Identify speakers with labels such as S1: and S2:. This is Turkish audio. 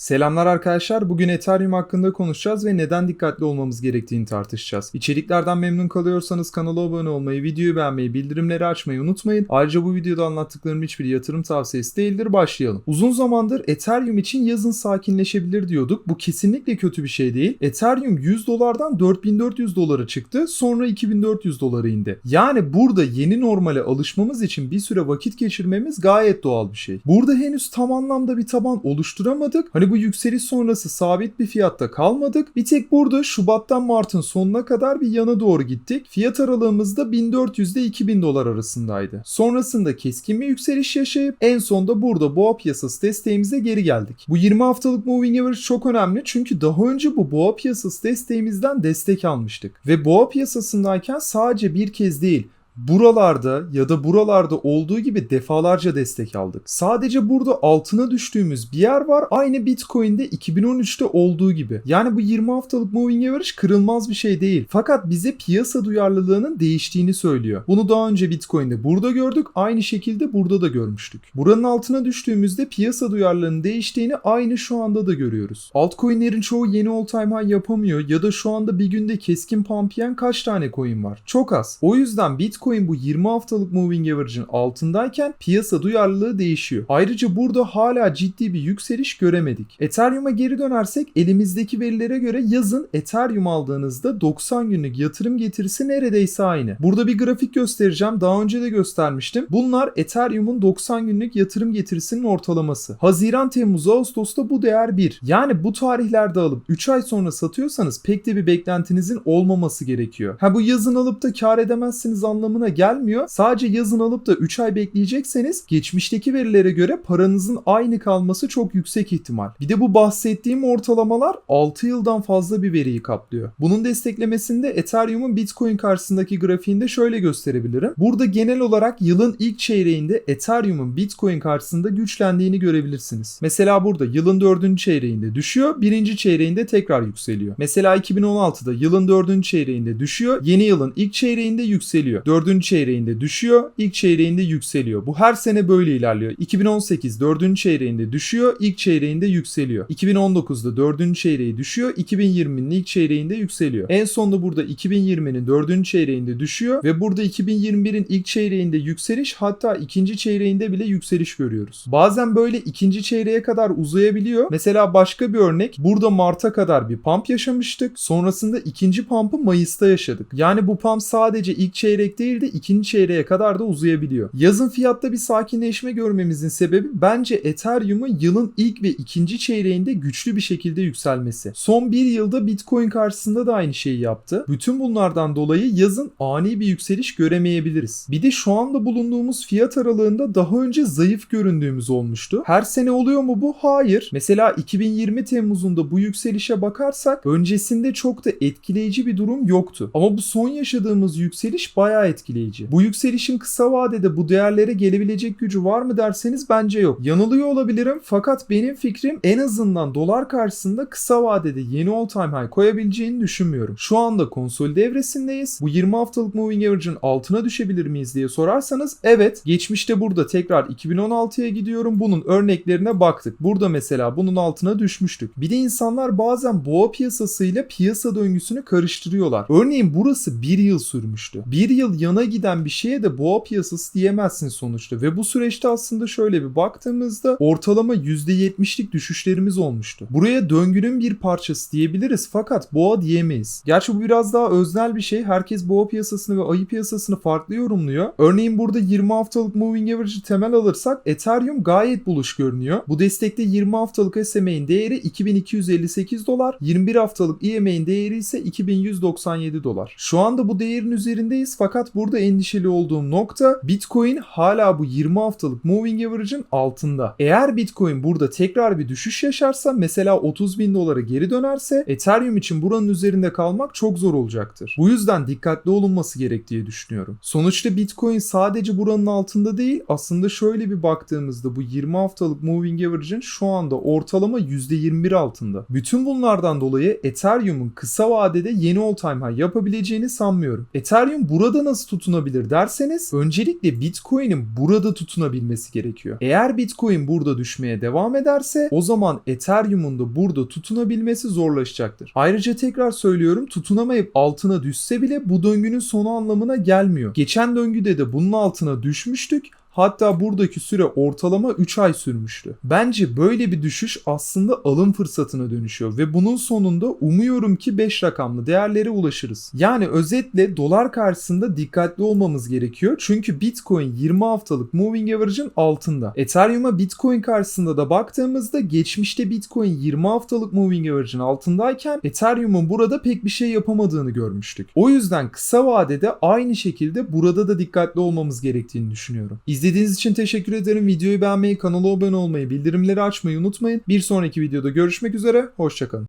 S1: Selamlar arkadaşlar. Bugün Ethereum hakkında konuşacağız ve neden dikkatli olmamız gerektiğini tartışacağız. İçeriklerden memnun kalıyorsanız kanala abone olmayı, videoyu beğenmeyi, bildirimleri açmayı unutmayın. Ayrıca bu videoda anlattıklarım hiçbir yatırım tavsiyesi değildir. Başlayalım. Uzun zamandır Ethereum için yazın sakinleşebilir diyorduk. Bu kesinlikle kötü bir şey değil. Ethereum 100 dolardan 4400 dolara çıktı. Sonra 2400 dolara indi. Yani burada yeni normale alışmamız için bir süre vakit geçirmemiz gayet doğal bir şey. Burada henüz tam anlamda bir taban oluşturamadık. Hani bu yükseliş sonrası sabit bir fiyatta kalmadık. Bir tek burada Şubat'tan Mart'ın sonuna kadar bir yana doğru gittik. Fiyat aralığımızda 1400 ile 2000 dolar arasındaydı. Sonrasında keskin bir yükseliş yaşayıp en sonda burada boğa piyasası desteğimize geri geldik. Bu 20 haftalık moving average çok önemli çünkü daha önce bu boğa piyasası desteğimizden destek almıştık. Ve boğa piyasasındayken sadece bir kez değil buralarda ya da buralarda olduğu gibi defalarca destek aldık. Sadece burada altına düştüğümüz bir yer var. Aynı Bitcoin'de 2013'te olduğu gibi. Yani bu 20 haftalık moving average kırılmaz bir şey değil. Fakat bize piyasa duyarlılığının değiştiğini söylüyor. Bunu daha önce Bitcoin'de burada gördük. Aynı şekilde burada da görmüştük. Buranın altına düştüğümüzde piyasa duyarlılığının değiştiğini aynı şu anda da görüyoruz. Altcoin'lerin çoğu yeni all time high yapamıyor ya da şu anda bir günde keskin pump kaç tane coin var? Çok az. O yüzden Bitcoin Bitcoin bu 20 haftalık moving average'ın altındayken piyasa duyarlılığı değişiyor. Ayrıca burada hala ciddi bir yükseliş göremedik. Ethereum'a geri dönersek elimizdeki verilere göre yazın Ethereum aldığınızda 90 günlük yatırım getirisi neredeyse aynı. Burada bir grafik göstereceğim. Daha önce de göstermiştim. Bunlar Ethereum'un 90 günlük yatırım getirisinin ortalaması. Haziran, Temmuz, Ağustos'ta bu değer 1. Yani bu tarihlerde alıp 3 ay sonra satıyorsanız pek de bir beklentinizin olmaması gerekiyor. Ha bu yazın alıp da kar edemezsiniz anlamına anlamına gelmiyor. Sadece yazın alıp da 3 ay bekleyecekseniz geçmişteki verilere göre paranızın aynı kalması çok yüksek ihtimal. Bir de bu bahsettiğim ortalamalar 6 yıldan fazla bir veriyi kaplıyor. Bunun desteklemesinde Ethereum'un Bitcoin karşısındaki grafiğinde şöyle gösterebilirim. Burada genel olarak yılın ilk çeyreğinde Ethereum'un Bitcoin karşısında güçlendiğini görebilirsiniz. Mesela burada yılın 4. çeyreğinde düşüyor, 1. çeyreğinde tekrar yükseliyor. Mesela 2016'da yılın 4. çeyreğinde düşüyor, yeni yılın ilk çeyreğinde yükseliyor. 4 dördüncü çeyreğinde düşüyor, ilk çeyreğinde yükseliyor. Bu her sene böyle ilerliyor. 2018 dördüncü çeyreğinde düşüyor, ilk çeyreğinde yükseliyor. 2019'da dördüncü çeyreği düşüyor, 2020'nin ilk çeyreğinde yükseliyor. En sonunda burada 2020'nin dördüncü çeyreğinde düşüyor ve burada 2021'in ilk çeyreğinde yükseliş hatta ikinci çeyreğinde bile yükseliş görüyoruz. Bazen böyle ikinci çeyreğe kadar uzayabiliyor. Mesela başka bir örnek burada Mart'a kadar bir pump yaşamıştık. Sonrasında ikinci pump'ı Mayıs'ta yaşadık. Yani bu pump sadece ilk çeyrek değil de ikinci çeyreğe kadar da uzayabiliyor. Yazın fiyatta bir sakinleşme görmemizin sebebi bence Ethereum'un yılın ilk ve ikinci çeyreğinde güçlü bir şekilde yükselmesi. Son bir yılda Bitcoin karşısında da aynı şeyi yaptı. Bütün bunlardan dolayı yazın ani bir yükseliş göremeyebiliriz. Bir de şu anda bulunduğumuz fiyat aralığında daha önce zayıf göründüğümüz olmuştu. Her sene oluyor mu bu? Hayır. Mesela 2020 Temmuz'unda bu yükselişe bakarsak öncesinde çok da etkileyici bir durum yoktu. Ama bu son yaşadığımız yükseliş bayağı etkili etkileyici. Bu yükselişin kısa vadede bu değerlere gelebilecek gücü var mı derseniz bence yok. Yanılıyor olabilirim fakat benim fikrim en azından dolar karşısında kısa vadede yeni all time high koyabileceğini düşünmüyorum. Şu anda konsol devresindeyiz. Bu 20 haftalık moving average'ın altına düşebilir miyiz diye sorarsanız evet. Geçmişte burada tekrar 2016'ya gidiyorum. Bunun örneklerine baktık. Burada mesela bunun altına düşmüştük. Bir de insanlar bazen boğa piyasasıyla piyasa döngüsünü karıştırıyorlar. Örneğin burası bir yıl sürmüştü. Bir yıl yana giden bir şeye de boğa piyasası diyemezsin sonuçta. Ve bu süreçte aslında şöyle bir baktığımızda ortalama %70'lik düşüşlerimiz olmuştu. Buraya döngünün bir parçası diyebiliriz fakat boğa diyemeyiz. Gerçi bu biraz daha öznel bir şey. Herkes boğa piyasasını ve ayı piyasasını farklı yorumluyor. Örneğin burada 20 haftalık moving average'ı temel alırsak Ethereum gayet buluş görünüyor. Bu destekte 20 haftalık SMA'in değeri 2258 dolar, 21 haftalık EMA'in değeri ise 2197 dolar. Şu anda bu değerin üzerindeyiz fakat burada endişeli olduğum nokta Bitcoin hala bu 20 haftalık moving average'ın altında. Eğer Bitcoin burada tekrar bir düşüş yaşarsa mesela 30 bin dolara geri dönerse Ethereum için buranın üzerinde kalmak çok zor olacaktır. Bu yüzden dikkatli olunması gerek diye düşünüyorum. Sonuçta Bitcoin sadece buranın altında değil aslında şöyle bir baktığımızda bu 20 haftalık moving average'ın şu anda ortalama %21 altında. Bütün bunlardan dolayı Ethereum'un kısa vadede yeni all time high yapabileceğini sanmıyorum. Ethereum burada nasıl tutunabilir derseniz öncelikle Bitcoin'in burada tutunabilmesi gerekiyor. Eğer Bitcoin burada düşmeye devam ederse o zaman Ethereum'un da burada tutunabilmesi zorlaşacaktır. Ayrıca tekrar söylüyorum tutunamayıp altına düşse bile bu döngünün sonu anlamına gelmiyor. Geçen döngüde de bunun altına düşmüştük. Hatta buradaki süre ortalama 3 ay sürmüştü. Bence böyle bir düşüş aslında alım fırsatına dönüşüyor ve bunun sonunda umuyorum ki 5 rakamlı değerlere ulaşırız. Yani özetle dolar karşısında dikkatli olmamız gerekiyor. Çünkü Bitcoin 20 haftalık moving average'ın altında. Ethereum'a Bitcoin karşısında da baktığımızda geçmişte Bitcoin 20 haftalık moving average'ın altındayken Ethereum'un burada pek bir şey yapamadığını görmüştük. O yüzden kısa vadede aynı şekilde burada da dikkatli olmamız gerektiğini düşünüyorum. İzlediğiniz için teşekkür ederim. Videoyu beğenmeyi, kanala abone olmayı, bildirimleri açmayı unutmayın. Bir sonraki videoda görüşmek üzere. Hoşçakalın.